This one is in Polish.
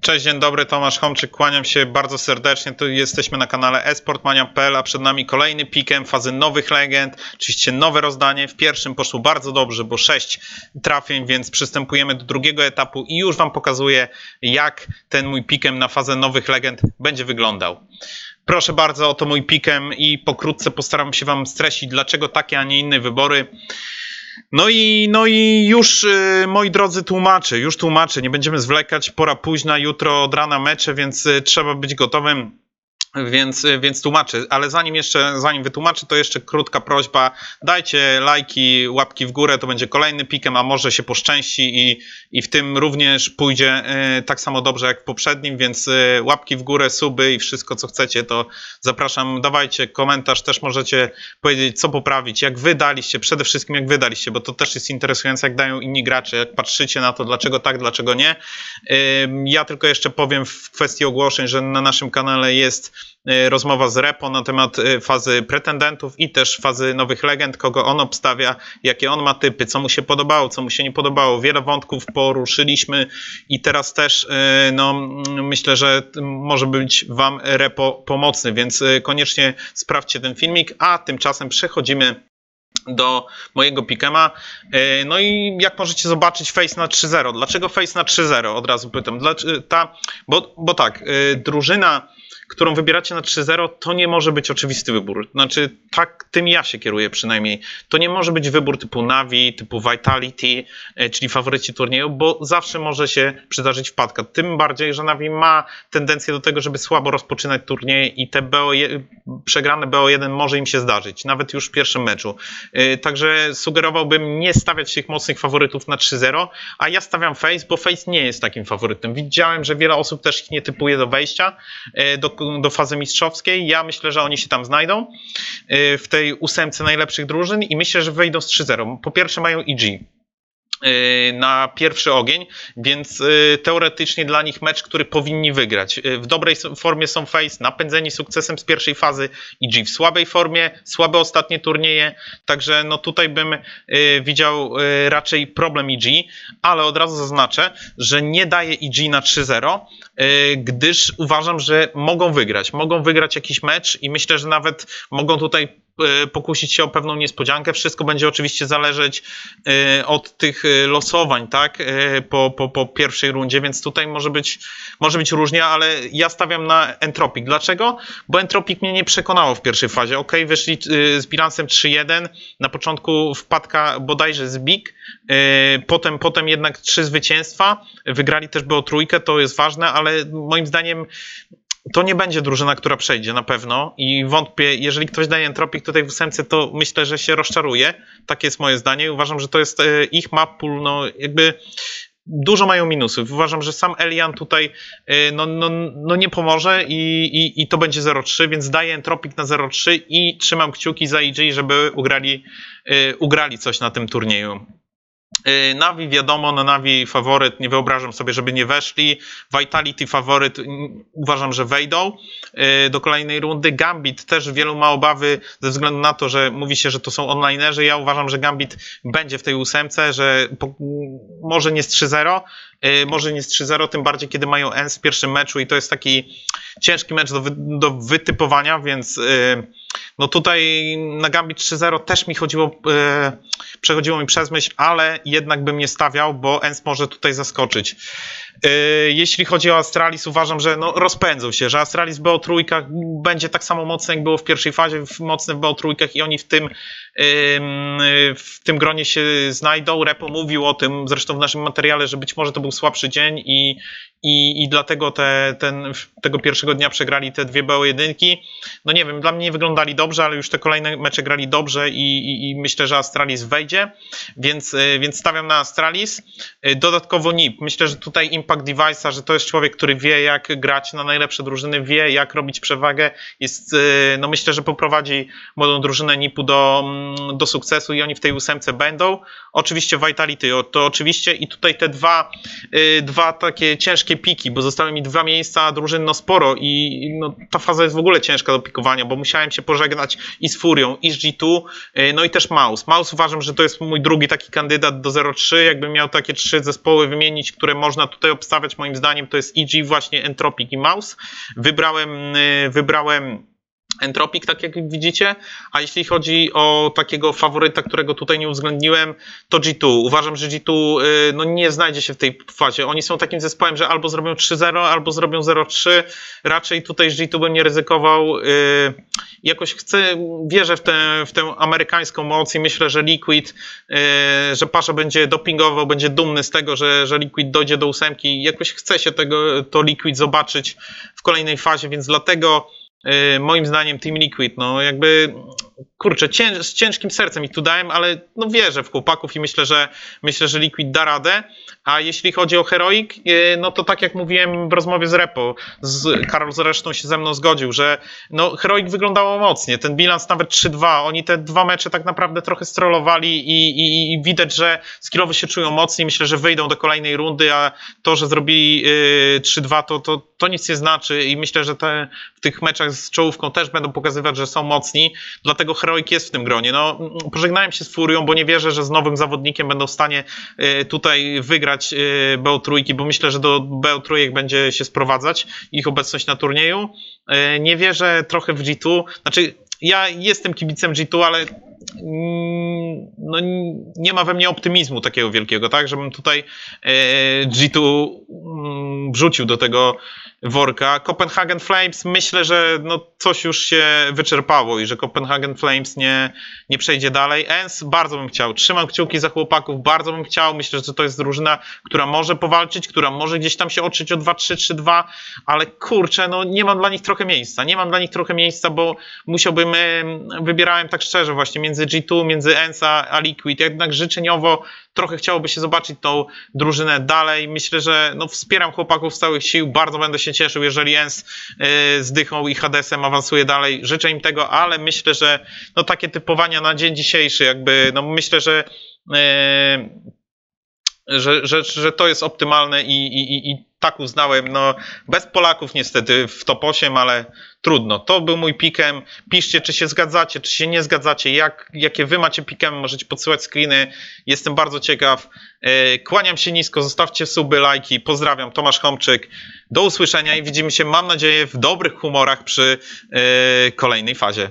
Cześć, dzień dobry, Tomasz Homczyk, kłaniam się bardzo serdecznie. Tu jesteśmy na kanale esportmania.pl, a przed nami kolejny pikem fazy nowych legend, oczywiście nowe rozdanie. W pierwszym poszło bardzo dobrze, bo 6 trafień, więc przystępujemy do drugiego etapu i już Wam pokazuję, jak ten mój pikem na fazę nowych legend będzie wyglądał. Proszę bardzo, oto mój pikem i pokrótce postaram się Wam streścić, dlaczego takie, a nie inne wybory. No i, no i już, y, moi drodzy, tłumaczę, już tłumaczę, nie będziemy zwlekać, pora późna, jutro od rana mecze, więc y, trzeba być gotowym. Więc, więc tłumaczę, ale zanim jeszcze, zanim wytłumaczę, to jeszcze krótka prośba. Dajcie lajki, łapki w górę, to będzie kolejny pikem, a może się poszczęści i, i w tym również pójdzie y, tak samo dobrze jak w poprzednim, więc y, łapki w górę, suby i wszystko co chcecie, to zapraszam. Dawajcie komentarz, też możecie powiedzieć co poprawić, jak wy daliście, przede wszystkim jak wy daliście, bo to też jest interesujące, jak dają inni gracze, jak patrzycie na to, dlaczego tak, dlaczego nie. Ja tylko jeszcze powiem w kwestii ogłoszeń, że na naszym kanale jest rozmowa z Repo na temat y, fazy pretendentów i też fazy nowych legend, kogo on obstawia, jakie on ma typy, co mu się podobało, co mu się nie podobało. Wiele wątków poruszyliśmy i teraz też y, no, myślę, że może być Wam Repo pomocny, więc koniecznie sprawdźcie ten filmik, a tymczasem przechodzimy do mojego pikema. E, No i jak możecie zobaczyć, face na 3-0. Dlaczego face na 3-0? Od razu pytam. Dlaczego, ta, bo, bo tak, e, drużyna, którą wybieracie na 3-0, to nie może być oczywisty wybór. Znaczy, tak tym ja się kieruję przynajmniej. To nie może być wybór typu Navi, typu Vitality, e, czyli faworyci turnieju, bo zawsze może się przydarzyć wpadka. Tym bardziej, że Navi ma tendencję do tego, żeby słabo rozpoczynać turnieje i te BO, przegrane BO1 może im się zdarzyć, nawet już w pierwszym meczu. Yy, Także sugerowałbym nie stawiać tych mocnych faworytów na 3-0, a ja stawiam Face, bo Face nie jest takim faworytem. Widziałem, że wiele osób też ich nie typuje do wejścia yy, do, do fazy mistrzowskiej. Ja myślę, że oni się tam znajdą yy, w tej ósemce najlepszych drużyn i myślę, że wejdą z 3-0. Po pierwsze mają yy, na pierwszy ogień, więc yy, teoretycznie dla nich mecz, który powinni wygrać. Yy, W dobrej formie są Face, napędzeni sukcesem z pierwszej fazy, EG w słabej formie, słabe ostatnie turnieje, także no tutaj bym widział raczej problem EG, ale od razu zaznaczę, że nie daję EG na 3-0, yy, gdyż uważam, że mogą wygrać, mogą wygrać jakiś mecz i myślę, że nawet mogą tutaj pokusić się o pewną niespodziankę. Wszystko będzie oczywiście zależeć e, od tych e, losowań, tak, po, po, po pierwszej rundzie, więc tutaj może być, może być różnie, ale ja stawiam na Entropic. Dlaczego? Bo Entropic mnie nie przekonało w pierwszej fazie. Ok, wyszli z bilansem 3-1, na początku wpadka bodajże z Big, potem, potem jednak trzy zwycięstwa, wygrali też było trójkę, to jest ważne, ale moim zdaniem to nie będzie drużyna, która przejdzie na pewno i wątpię, jeżeli ktoś daje Entropik tutaj w ósemce, to myślę, że się rozczaruje. Takie jest moje zdanie uważam, że to jest e, ich map pool, no jakby dużo mają minusów. Uważam, że sam Elian tutaj e, no, no, no nie pomoże i, i, i to będzie 0-3, więc daję Entropik na 0-3 i trzymam kciuki za EG, żeby ugrali, e, ugrali coś na tym turnieju. Yy, Navi wiadomo, no Navi faworyt, nie wyobrażam sobie, żeby nie weszli. Vitality faworyt, uważam, że wejdą yy, do kolejnej rundy. Gambit też wielu ma obawy ze względu na to, że mówi się, że to są onlinerzy. Ja uważam, że Gambit będzie w tej ósemce, że po, może nie z 3-0, yy, może nie z 3-0, tym bardziej kiedy mają N w pierwszym meczu i to jest taki ciężki mecz do, wy, do wytypowania, więc no tutaj na Gambit 3-0 też mi chodziło, e, przechodziło mi przez myśl, ale jednak bym nie stawiał, bo Ens może tutaj zaskoczyć. E, jeśli chodzi o Astralis, uważam, że no, rozpędzą się, że Astralis w BO trójkach będzie tak samo mocny, jak było w pierwszej fazie, mocny w BO trójkach i oni w tym, ym, w tym gronie się znajdą. Repo mówił o tym zresztą w naszym materiale, że być może to był słabszy dzień i, i, i dlatego te, ten, tego pierwszego dnia przegrali te dwie BO jedynki. No nie wiem, dla mnie nie wyglądali dobrze, ale już te kolejne mecze grali dobrze i, i, i myślę, że Astralis wejdzie, więc, y, więc stawiam na Astralis. Y, Dodatkowo NIP. Myślę, że tutaj Impact Device'a, że to jest człowiek, który wie jak grać na najlepsze drużyny, wie jak robić przewagę. Jest, y, no myślę, że poprowadzi młodą drużynę NIP-u do, mm, do sukcesu i oni w tej ósemce będą. Oczywiście Vitality, to oczywiście i tutaj te dwa, y, dwa takie ciężkie piki, bo zostały mi dwa miejsca, drużyn no sporo i no, ta faza jest w ogóle ciężka do pikowania, bo musiałem się pożegnać i z Furią, i z G2, y, no i też Mouse. Mouse uważam, że to jest mój drugi taki kandydat do 0-3, jakbym miał takie trzy zespoły wymienić, które można tutaj obstawiać moim zdaniem to jest EG, właśnie Entropic i Mouse. Wybrałem, y, wybrałem Entropic, tak jak widzicie, a jeśli chodzi o takiego faworyta, którego tutaj nie uwzględniłem, to G2. Uważam, że G2 y, no, nie znajdzie się w tej fazie. Oni są takim zespołem, że albo zrobią 3-0, albo zrobią 0-3. Raczej tutaj z G2 bym nie ryzykował. y, Jakoś chcę, wierzę w tę, w tę amerykańską moc i myślę, że Liquid, y, że Pasza będzie dopingował, będzie dumny z tego, że, że Liquid dojdzie do ósemki. Jakoś chce się tego, to Liquid zobaczyć w kolejnej fazie, więc dlatego moim zdaniem Team Liquid, no jakby kurczę, cięż, z ciężkim sercem ich tu dałem, ale no wierzę w chłopaków i myślę, że myślę, że Liquid da radę. A jeśli chodzi o Heroic, yy, no to tak jak mówiłem w rozmowie z Repo, z, Karol zresztą się ze mną zgodził, że no Heroic wyglądało mocnie, ten bilans nawet 3-2, oni te dwa mecze tak naprawdę trochę strollowali i, i, i widać, że skillowo się czują mocniej, myślę, że wyjdą do kolejnej rundy, a to, że zrobili yy, 3-2 to, to, to nic nie znaczy i myślę, że te, w tych meczach z czołówką też będą pokazywać, że są mocni, dlatego Heroic jest w tym gronie. No, pożegnałem się z Furią, bo nie wierzę, że z nowym zawodnikiem będą w stanie y, tutaj wygrać y, BO3, bo myślę, że do BO3 będzie się sprowadzać ich obecność na turnieju. Y, Nie wierzę trochę w G2, znaczy ja jestem kibicem G2, ale mm, no, nie ma we mnie optymizmu takiego wielkiego, tak, żebym tutaj e, G2 mm, wrzucił do tego worka. Copenhagen Flames myślę, że no coś już się wyczerpało i że Copenhagen Flames nie, nie przejdzie dalej. Ens bardzo bym chciał, trzymam kciuki za chłopaków, bardzo bym chciał, myślę, że to jest drużyna, która może powalczyć, która może gdzieś tam się otrzeć o 2-3, 3-2, ale kurczę, no nie mam dla nich trochę miejsca, nie mam dla nich trochę miejsca, bo musiałbym, em, wybierałem tak szczerze właśnie między G2, między Ensa a Liquid, jednak życzeniowo trochę chciałoby się zobaczyć tą drużynę dalej. Myślę, że no, wspieram chłopaków z całych sił. Bardzo będę się cieszył, jeżeli Ens yy, z i Hadesem awansuje dalej. Życzę im tego, ale myślę, że no, takie typowania na dzień dzisiejszy, jakby, no myślę, że. Yy, że, że, że to jest optymalne i, i- i tak uznałem. No, bez Polaków niestety w top 8, ale trudno. To był mój pikem. Piszcie, czy się zgadzacie, czy się nie zgadzacie, jak, jakie wy macie pikem, możecie podsyłać screeny. Jestem bardzo ciekaw. E, Kłaniam się nisko, zostawcie suby, lajki. Pozdrawiam, Tomasz Homczyk. Do usłyszenia i widzimy się, mam nadzieję, w dobrych humorach przy e, kolejnej fazie.